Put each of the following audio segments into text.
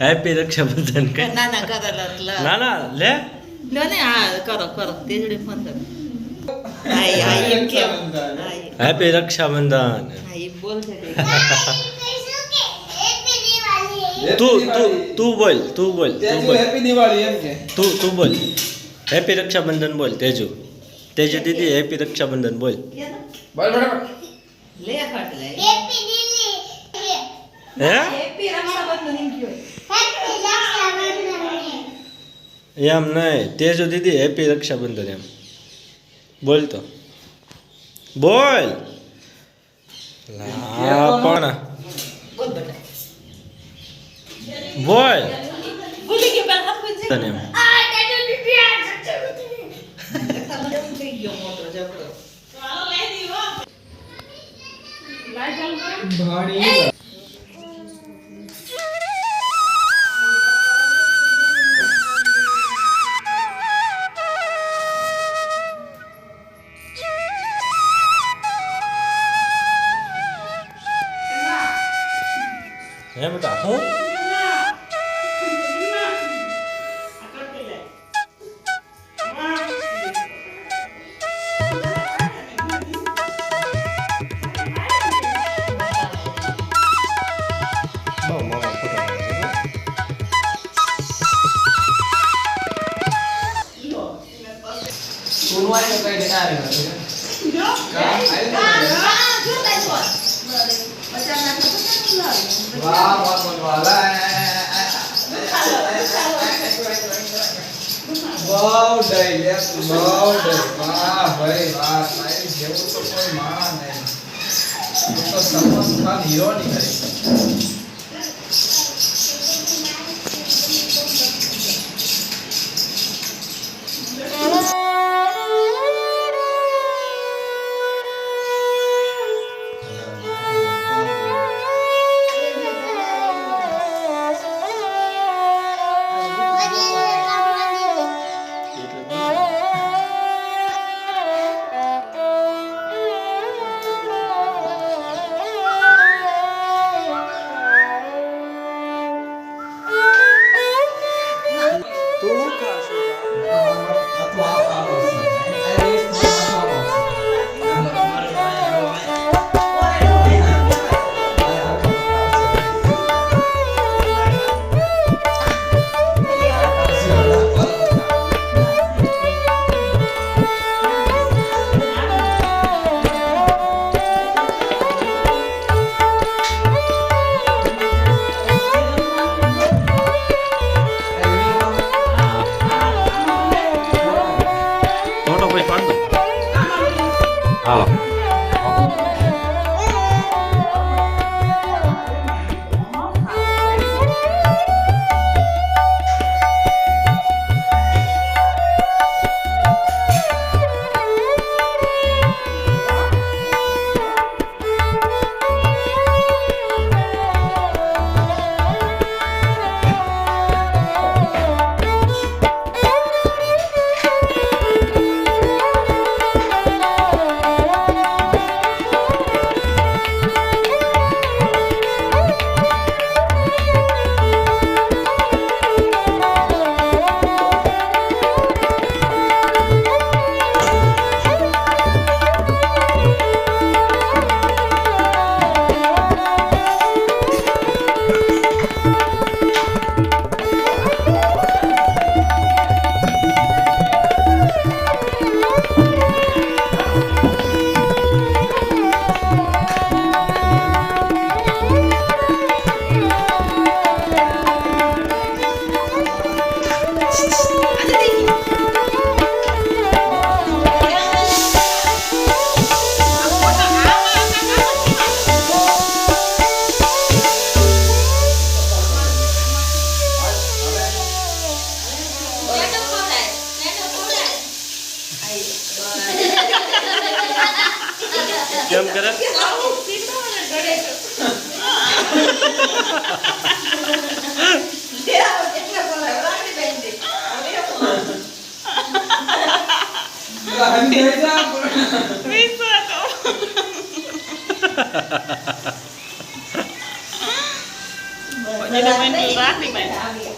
Happy Rakshabandhan ના ના કરો. ના ના લે. લો ને હા કરો કરો. તેજડી ફોન કરો. હેપી રક્ષાબંધન. તું તું તું બોલ તું બોલ તું બોલ. હેપી દિવાળી એમ કે. તું તું બોલ. હેપી રક્ષાબંધન બોલ તેજુ. તેજુ દીદી હેપી રક્ષાબંધન બોલ. બોલ લે ફટ લે. હે? હેપી રક્ષાબંધન એમ કયો એમ. નહીં. તેજુ દીદી હેપી રક્ષાબંધન એમ. બોલ તો. બોલ. લા પણ. બોલ ભૂલી ગયો પેલા હાથ પૂછે તને એમ. રક્ષાબંધન થઈ ગયો મોટો ઝઘડો. ભાણી હે બેટા હું બહુ વાહ વાહ વાવ ડઈ, લે વાવ ડઈ. વાહ, ભાઈ, વાહ તારી જેવું તો કોઈ માણા નહીં તો સલમાન ખાન હીરો ની કેમ કરે Jadi main di rumah nih, Mas.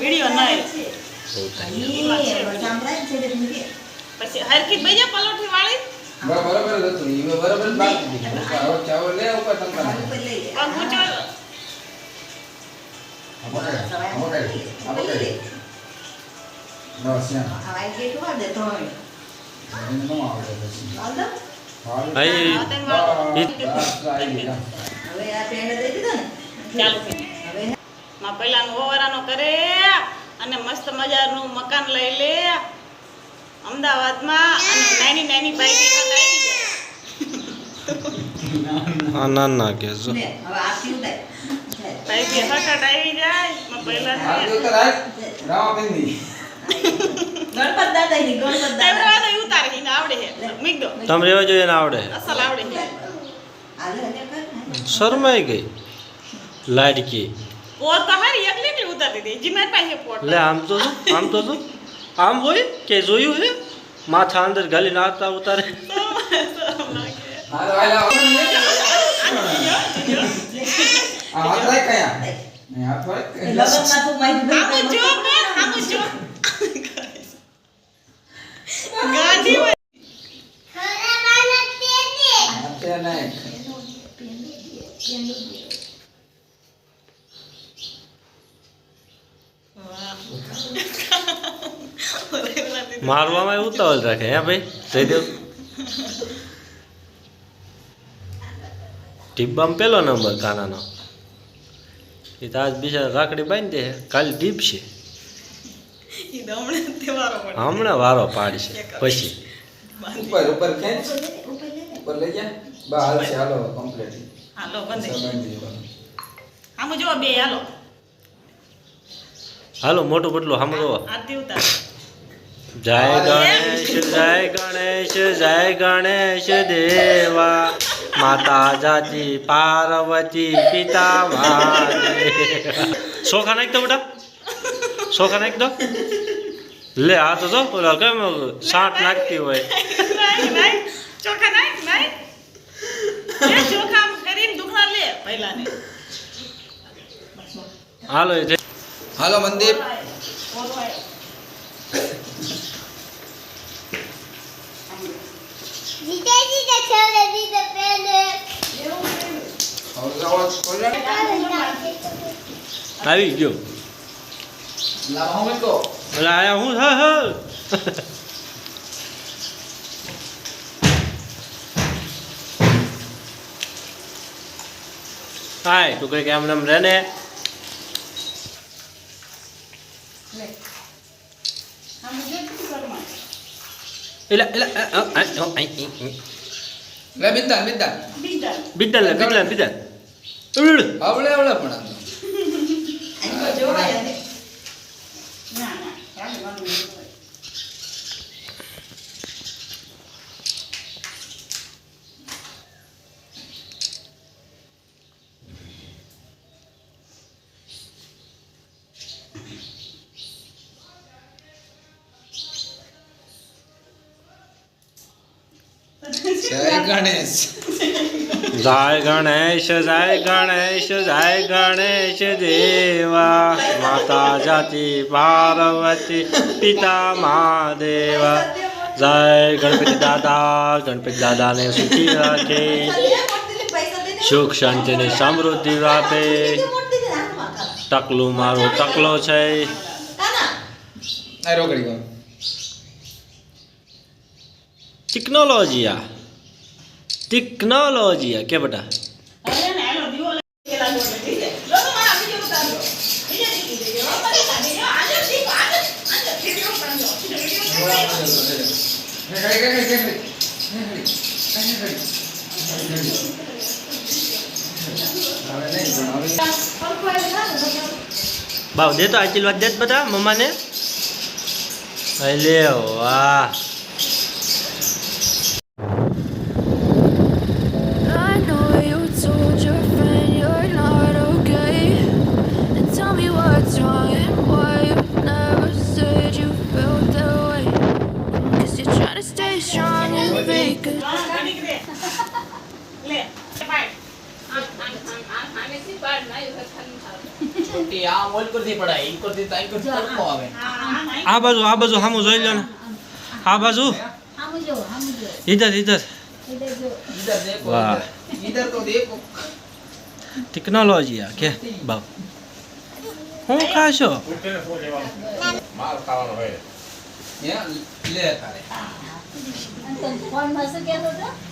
Video નહીં પછી હરખી બૈયા પલોઠી વાળી? બરાબર હતું. ઈ બરાબર બાકી દીધું. ચાવલ લે, ઉપર તંબાકુ. પગ ઊંચો બસ, યા. એને ન આવડે પછી. ચાલુ. માં પહેલાનું હોવારાનો કરે અને મસ્ત મજાનું મકાન લઈ લે. અમદાવાદમાં અને નાની નાની બાઈક આવી જાય. ના ના કે જો. બાઈક હટાટ આવી જાય માં પહેલા ઉતારે આવડે છે. મીક દો. તમે રેવા જોઈએ ને આવડે. અસલ આવડે શરમાઈ ગઈ. લાડકી. પોત તો હારી એકલી એકલી ઉતારી દે જી મારી પાસે પોટ લે આમ તો જો આમ તો જો આમ હોય કે જોયું હે માથા અંદર ગાલી નાતા ઉતારે. આ હાથ રાખ કયા? નહીં, હાથ રાખ. આમ જો આમ જો ગાડી હોય. હાથે નાખ. મારવામાં ઉતાવળ રાખે હે ભાઈ? જયદેવ ટીબ્બામાં પેલો નંબર કાનાનો એ તો આજ બીજા રાખડી બાંધી દે કાલે ડીપ છે. હમણાં વારો પાડશે પછી. ઉપર ઉપર ખેંચ. ઉપર લઈ જા. બા છે હાલો કમ્પ્લીટ હાલો બંધ બાંધી આમ જો બે હાલો. હાલો મોટું બટલું સાંભળો ઉતાર જય ગણેશ જય ગણેશ જય ગણેશ દેવા. માતા જાતિ પાર્વતી પિતા સોખા નાખ દો બેટા. સોખા નાખ દો. લે આ તો જો ઓલા કેમ સાટ નાખતી હોય? હાલો હાલો ચોખા નાખ, નાખ. લે, ચોખા આમ કરીને દુખણા લે પહેલાને. હાલો એ જય- હાલો મનદીપ ઓલો આયો. હવે આવાજ ખોલ ને. આવી ગયો એટલે આયા હું હ હ હાય તું કઈ કેમ નામ રે ને આમ જો ಲೇ ಬಿದ್ದ ಬಿದ್ದ ಬಿದ್ದಲ್ಲ ಬಿದ್ದಲ್ಲ ಬಿದ್ದ ಅವಳೆ ಅವಳೆ ಪಣ જય ગણેશ. જય ગણેશ જય ગણેશ જય ગણેશ દેવા. માતા જાતિ પાર્વતી પિતા મહાદેવા. જય ગણપતિ દાદા ગણપતિ દાદાને સુખી રાખે. સુખ શાંતિની સમૃદ્ધિ આપે. ટકલું મારો ટકલો છે. રોકડી ગયો ટેકનોલોજી આ ટેકનોલોજી આ કે બેટા હવે ને હાલો, દીવો લઈ પેલા જોડે થઈ જાય. લો તો મારા બીજો ઉતારજો. બીજે દીધી દેજો. હો, પછી કાઢી લો. આજે જ દીવો, આજે જ, આજે જ વિડીયો ઉતારજો. વિડીયો ઉતારજો. બાવ દે તો આશીર્વાદ દે જ બધા મમ્માને અલે વાહ કરતી પડાય ઈ કરતી તાઈ કરતી તડકો આવે. આ બાજુ આ બાજુ સામું જોઈ લો ને. આ બાજુ? ઇધર ઇધર ઈધર દેખો વાહ. ઈધર. ઈધર તો દેખો. ટેકનોલોજી આ કે બાપ. હું ખાશો? માલ ખાવાનો હોય. લે તારે. જો જો જો બાકી બાકી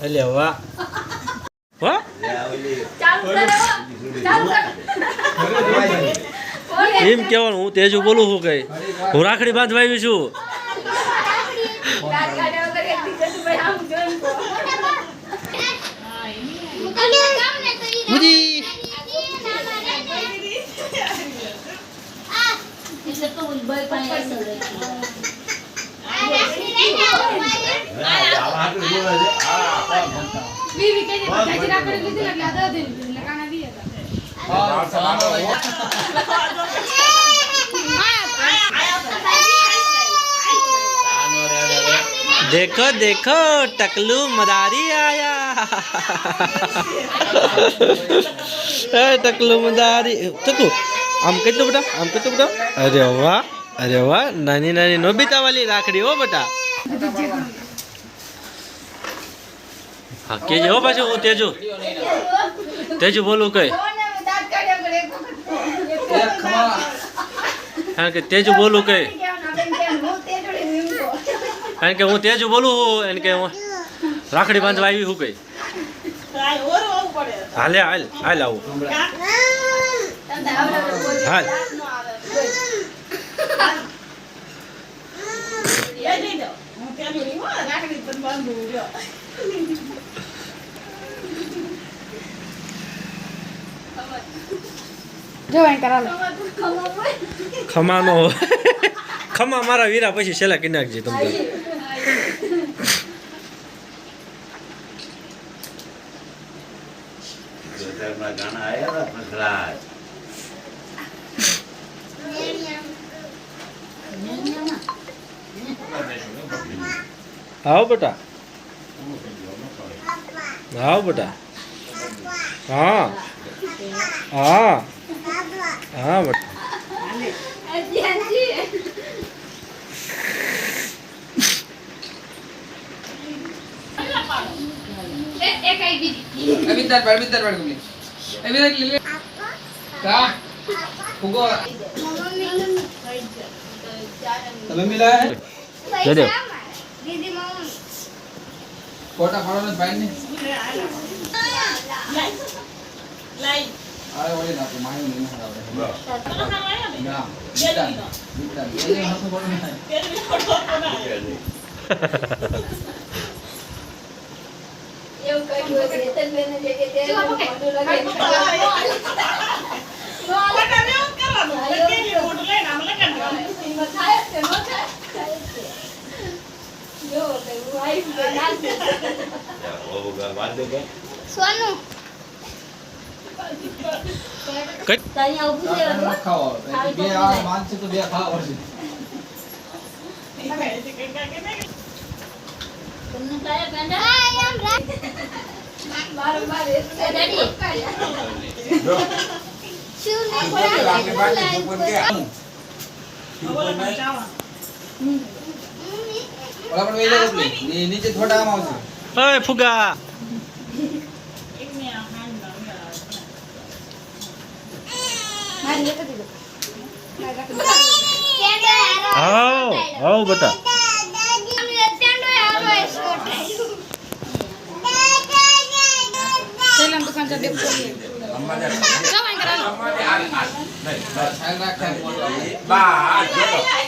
અલે વાહ વાહ એમ કેવાનું હું તેજુ બોલું છું કઈ હું રાખડી બાંધવા આવી છું देखो देखो, टकलू मदारी आया। टकलू मदारी। तो तू हम कहते बेटा हम कहते बेटा। अरे वाह। અરે વાહ, નાની નાની નોબિતા વાલી રાખડી હો બટા. હા, કેજે હો પાછું, હું તેજુ. તેજુ બોલું કઈ. કારણ કે તેજુ બોલું કઈ. કારણ કે હું તેજુ બોલું હું એને કે હું રાખડી બાંધવા આવી હું કઈ. હાલે, હાલ હાલ આવું. હાલ એ જઈ દો હું ત્યાં જોડી હો રાખડી પણ બાંધું લ્યો ખમાનો ખમા મારા વીરા પછી છેલ્લા કરી નાખજે તમે તો. આવો બેટા. આવો બેટા. હા. હા. હા બેટા. અવિતાર પર અવિતાર પર ગુલી અવિતાર લે લે કા ફુગો તમે મિલા હે. દીદી ફોટા પાડો ને ભાઈ ને લાઈ આરે ઓલે ના તો માયો નહીં હરાવે ના વાયો ને ના બે વિતાર દીનો. વિતાર એ હાથ પડો ને તેર બી ફોટો તો ના ફોટા ને એવું કરવાનું લગેલી ફોટો લઈને આમ લગાડવાનું સોનું કાકા ખાઓ બે આ માનસે તો બે ખાવા પડશે હાય આમ રાખ શું નહીં બાકી, બાકી, ઉપર ગયા. ઓલા પણ વેલે ની નીચે થોડા આમ આવશે ઓય ફુગા આવે પહેલા દુકાન ચાર દેખ બોલીએ અમારે જવાય કરાલો અમારે આ આ નહીં બસ. ખ્યાલ રાખે બા.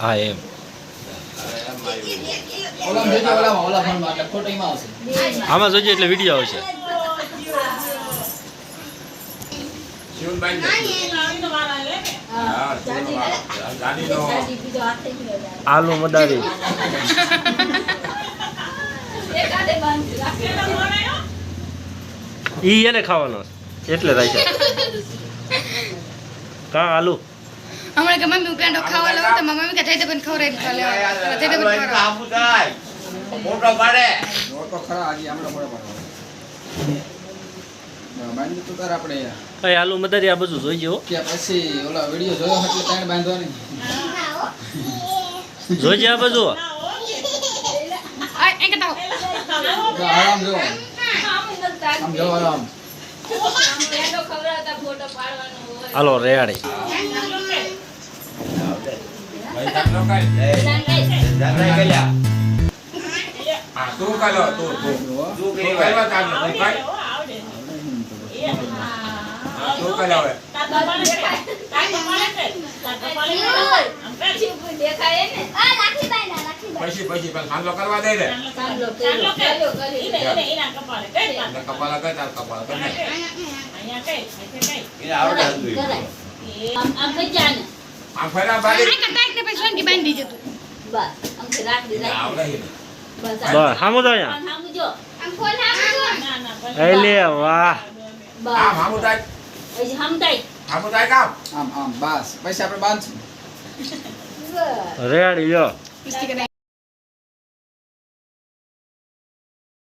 હા એમ. આમાં જોજે એટલે વીડિયો આવશે. આલુ મદારી ઈ એને ખાવાનો એટલે રાખ્યો. કા આલુ? હમણાં કે મમ્મી પેંડો ખાવા લાવો તો મમ્મી કે જઈ દે ખવડાવીને ખા લેવા. જઈ દે પણ ખવડાવો. મોટો પાડે. તો ખરા આજે આપણે પડે. પાડો બાંધી તો તાર આપણે. એ આલુ મદારી આ બધું જોઈ હો. કે પછી ઓલા વિડિયો જોયો એટલે તાણ બાંધવાની? જોઈજે આ બધું આરામ જો. આમ જો આરામ હાલો રેવાડી દેખાય. ના પછી પછી પણ સાંજલો કરવા દે તાર ને. પછી સોનકી બાંધી દીજે તું. એટલે આવડે. બસ